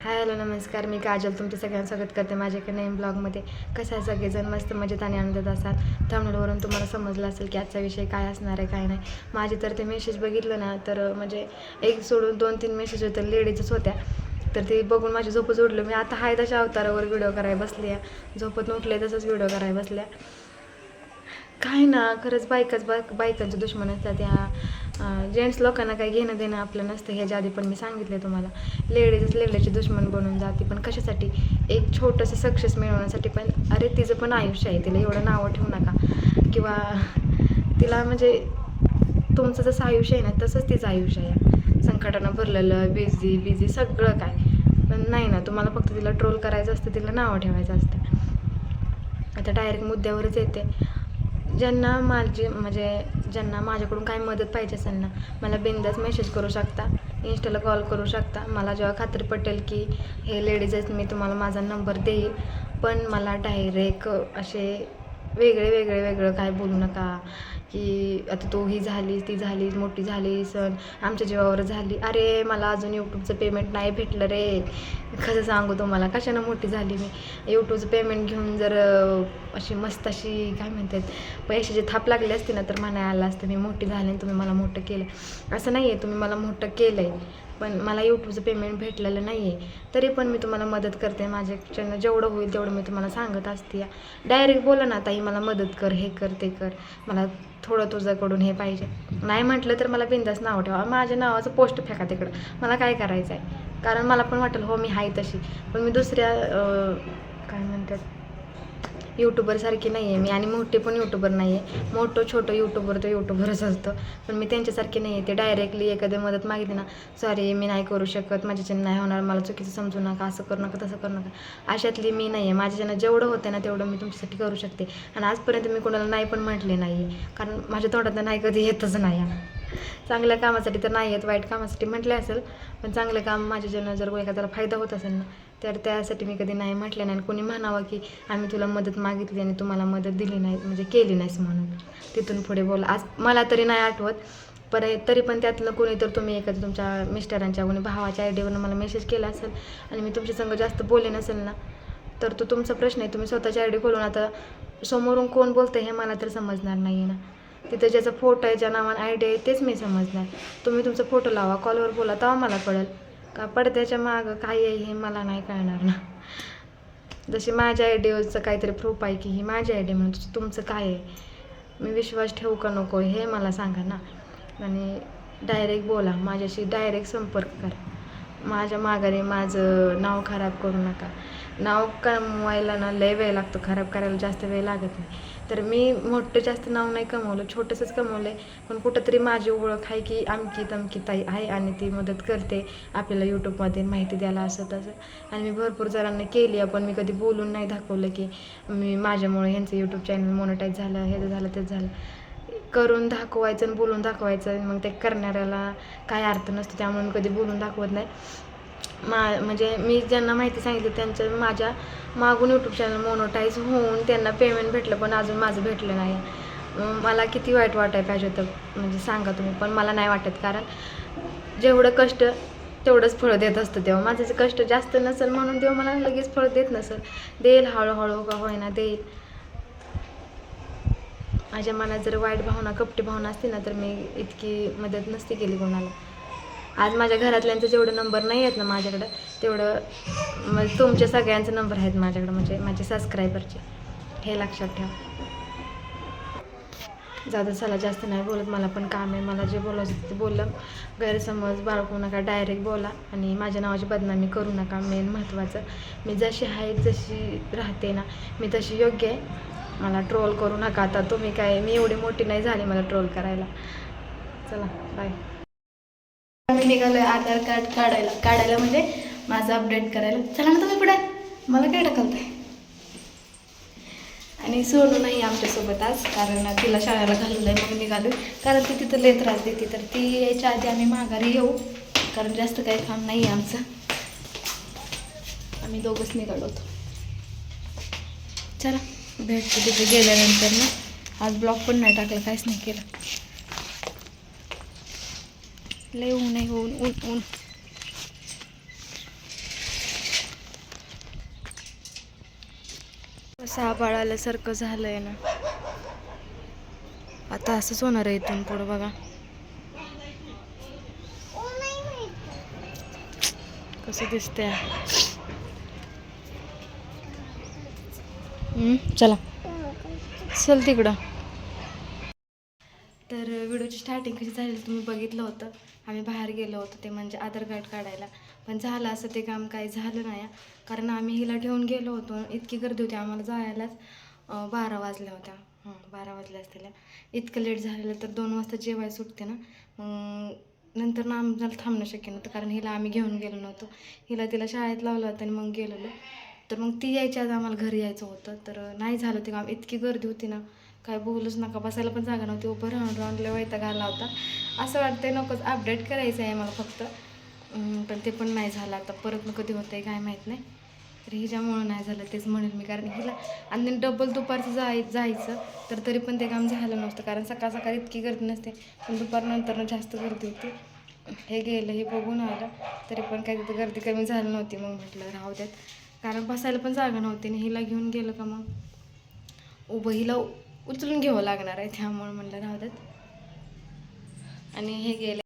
Hi hello नमस्कार. मी काजल तुमचं सगळ्यांना स्वागत करते माझ्याकडे नवीन ब्लॉगमध्ये. कसं आहे सगळेजण मस्त मजेत आणि आनंदात असाल? थंबनेलवरून तुम्हाला समजलं असेल की आजचा विषय काय असणार आहे काय नाही. माझे तर ते मेसेज बघितलं ना तर म्हणजे एक सोडून दोन तीन मेसेज होतं लेडीजच होत्या. तर ते बघून माझी झोपच उडलं. मी आता हाय तशा अवतारावर व्हिडिओ करायला बसल्या. झोपत उठले तसंच व्हिडिओ करायला बसल्या. काय ना खरंच बायकाच बाय बायकांचे दुश्मन असतात. या जेंट्स लोकांना काही घेणं देणं आपलं नसतं ह्याच्या आधी पण मी सांगितले तुम्हाला. लेडीजच लेडीजचे दुश्मन बनून जाते पण कशासाठी? एक छोटंसं सक्सेस मिळवण्यासाठी पण अरे तिचं पण आयुष्य आहे तिला एवढं नावं ठेवू नका. किंवा तिला म्हणजे तुमचं जसं आयुष्य आहे ना तसंच तिचं आयुष्य आहे. संकटानं भरलेलं बिझी बिझी सगळं काय. पण नाही ना तुम्हाला फक्त तिला ट्रोल करायचं असतं तिला नावं ठेवायचं असतं. आता डायरेक्ट मुद्द्यावरच येते. ज्यांना माझी म्हणजे ज्यांना माझ्याकडून काय मदत पाहिजे असेल ना मला बिंदास मेसेज करू शकता. इन्स्टाला कॉल करू शकता. मला जेव्हा खात्री पटेल की हे लेडीज आहेत मी तुम्हाला माझा नंबर देईल. पण मला डायरेक्ट असे वेगळे वेगळे वेगळं काय बोलू नका. की आता तू ही झालीस ती झालीस मोठी झाली सण आमच्या जीवावर झाली. अरे मला अजून यूट्यूबचं पेमेंट नाही भेटलं रे. कसं सांगू तुम्हाला? कशानं मोठी झाली मी? यूट्यूबचं पेमेंट घेऊन जर अशी मस्त अशी काय म्हणतात पैशाची थाप लागली असते ना तर म्हणाय आलं असतं मी मोठी झाली आणि तुम्ही मला मोठं केलं. असं नाही आहे तुम्ही मला मोठं केलं आहे पण मला यूट्यूबचं पेमेंट भेटलेलं नाही आहे तरी पण मी तुम्हाला मदत करते माझ्याच्यानं जेवढं होईल तेवढं मी तुम्हाला सांगत असते. डायरेक्ट बोला ना ताई मला मदत कर हे कर ते कर. मला थोडं तुझ्याकडून हे पाहिजे. नाही म्हटलं तर मला बिंदास नाव ठेवा. माझ्या नावाचं पोस्ट फेका तिकडं. मला काय करायचं आहे कारण मला पण वाटेल हो मी आहे तशी. पण मी दुसऱ्या काय म्हणतात? यूट्यूबरसारखी नाही आहे मी आणि मोठे पण यूट्यूबर नाही आहे मोठं छोटं यूट्यूबर तर यूट्यूबरच असतं. पण मी त्यांच्यासारखी नाही आहे ते डायरेक्टली एखादी मदत मागितली ना सॉरी मी नाही करू शकत. माझ्याच्यानं नाही होणार. मला चुकीचं समजू नका. असं करू नका तसं करू नका. अशातली मी नाही आहे माझ्याच्यानं जेवढं होतं ना तेवढं मी तुमच्यासाठी करू शकते. आणि आजपर्यंत मी कोणाला नाही पण म्हटले नाही आहे कारण माझ्या तोंडात नाही कधी येतच नाही. चांगल्या कामासाठी तर नाही आहेत वाईट कामासाठी म्हटले असेल पण चांगलं काम माझ्याच्यानं जर एखाद्याला फायदा होत असेल ना तर त्यासाठी मी कधी नाही म्हटले नाही. आणि कोणी म्हणावं की आम्ही तुला मदत मागितली आणि तुम्हाला मदत दिली नाही म्हणजे केली नाहीस म्हणून. तिथून पुढे बोला. आज मला तरी नाही आठवत पर तरी पण त्यातलं कोणी तर तुम्ही एखादं तुमच्या मिस्टरांच्या कोणी भावाच्या आयडीवरून मला मेसेज केला असेल आणि मी तुमच्या संग जास्त बोलले नसेल ना तर तो तुमचा प्रश्न आहे. तुम्ही स्वतःची आयडी खोलून आता समोरून कोण बोलतं हे मला तर समजणार नाही आहे ना. तिथं ज्याचा फोटो आहे ज्या नावानं आयडी आहे तेच मी समजणार. तुम्ही तुमचा फोटो लावा कॉलवर बोला तेव्हा मला कळेल. का पडद्याच्या मागं काय आहे हे मला नाही कळणार ना. जशी माझ्या आयडिओचं काहीतरी प्रूफ आहे की ही माझी आयडिया म्हणून तुमचं काय आहे? मी विश्वास ठेवू का नको हे मला सांगा ना. आणि डायरेक्ट बोला माझ्याशी डायरेक्ट संपर्क करा. माझ्या माघारी माझं नाव खराब करू नका. नाव कमवायला ना लय वेळ लागतो खराब करायला जास्त वेळ लागत नाही. तर मी मोठं जास्त नाव नाही कमवलं छोटंसंच कमवलं आहे पण कुठंतरी माझी ओळख आहे की आमकी तमकी ताई आहे आणि ती मदत करते आपल्याला यूट्यूबमध्ये माहिती द्यायला असं तसं. आणि मी भरपूर जणांना केली आहे पण मी कधी बोलून नाही दाखवलं की मी माझ्यामुळे ह्यांचं यूट्यूब चॅनल मोनोटाईज झालं हे झालं ते झालं. करून दाखवायचं आणि बोलून दाखवायचं मग ते करणाऱ्याला काय अर्थ नसतो त्यामुळे मी कधी बोलून दाखवत नाही. मा म्हणजे मी ज्यांना माहिती सांगितली त्यांच्या माझ्या मागून यूट्यूब चॅनल मोनोटाईज होऊन त्यांना पेमेंट भेटलं पण अजून माझं भेटलं नाही. मग मला किती वाईट वाटायला पाहिजे होतं म्हणजे सांगा तुम्ही पण मला नाही वाटत. कारण जेवढं कष्ट तेवढंच फळं देत असतं तेव्हा. माझं कष्ट जास्त नसेल म्हणून तेव्हा मला लगेच फळ देत नसेल. देईल हळूहळू का होईना देईल. माझ्या मनात जर वाईट भावना कपटी भावना असती ना तर मी इतकी मदत नसती केली कोणाला. आज माझ्या घरातल्यांचं जेवढं नंबर नाही आहेत ना माझ्याकडं तेवढं मग तुमच्या सगळ्यांचे नंबर आहेत माझ्याकडं म्हणजे माझे सबस्क्रायबरचे हे लक्षात ठेवा. जादा चला जास्त नाही बोलत. मला पण काम आहे. मला जे बोलायचं ते बोललं. गैरसमज बाळगू नका. डायरेक्ट बोला. आणि माझ्या नावाची बदनामी करू नका. मेन महत्त्वाचं मी जशी आहे जशी राहते ना. मी तशी योग्य आहे. मला ट्रोल करू नका. आता तुम्ही काय मी एवढी मोठी नाही झाली मला ट्रोल करायला. चला बाय आम्ही निघालोय आधार कार्ड काढायला. काढायला म्हणजे माझं अपडेट करायला. चला ना तुम्ही पुढे. मला काय ढकलताय? आणि सोनू नाही आमच्यासोबत आज कारण तिला शाळेला घालवलं आहे मग निघालो कारण ती तिथं लय त्रास देते. तर ती यायच्या आधी आम्ही माघारी येऊ. कारण जास्त काही काम नाही आहे आमचं. आम्ही दोघंच निघालो होतो. चला. भेटते तिथे गेल्यानंतर ना. आज ब्लॉक पण नाही टाकला काहीच नाही केलं. लय ऊन आहे ऊन ऊन ऊन. सहा बाळाला सारखं झालंय ना. आता असंच होणार आहे इथून पुढं बघा. कसं दिसतंय. चला. चल तिकडं. तर व्हिडिओची स्टार्टिंग कशी झाली तुम्ही बघितलं होतं. आम्ही बाहेर गेलो होतो ते म्हणजे आधार कार्ड काढायला. पण झालं असं ते काम काही झालं नाही. कारण आम्ही हिला ठेवून गेलो होतो. इतकी गर्दी होती आम्हाला जायलाच बारा वाजल्या होत्या. बारा वाजल्या असलेल्या इतकं लेट झालेलं तर दोन वाजता जेवाय सुटते ना. मग नंतर ना आम्हाला थांबणं शक्य नव्हतं. कारण हिला आम्ही घेऊन गेलो नव्हतो. हिला तिला शाळेत लावलं होतं आणि मग गेलेलो. तर मग ती यायच्या आधी आम्हाला घरी यायचं होतं. तर नाही झालं ते काम इतकी गर्दी होती ना. काय बोलूच नका बसायला पण जागा नव्हती. उभं राहून राहून लय वैताग आला होता. असं वाटतंय नकोच अपडेट करायचं आहे मला फक्त. पण ते पण नाही झालं. आता परत मग कधी होतं आहे काय माहीत नाही. तर हिच्यामुळं नाही झालं तेच म्हणेल मी. कारण हिला आणि डबल दुपारचं जाय जायचं. तर तरी पण ते काम झालं नसतं कारण सकाळ सकाळी इतकी गर्दी नसते. पण दुपारनंतर जास्त गर्दी होती. हे गेलं हे बघून आलं. तरी पण काही तिथं गर्दी कमी झाली नव्हती. मग म्हटलं राहू द्यात. कारण बसायला पण जागा नव्हती आणि हिला घेऊन गेलं का मग? उभं हिला उचलून घ्यावं लागणार आहे त्यामुळे म्हणलं राहतात आणि हे गेले.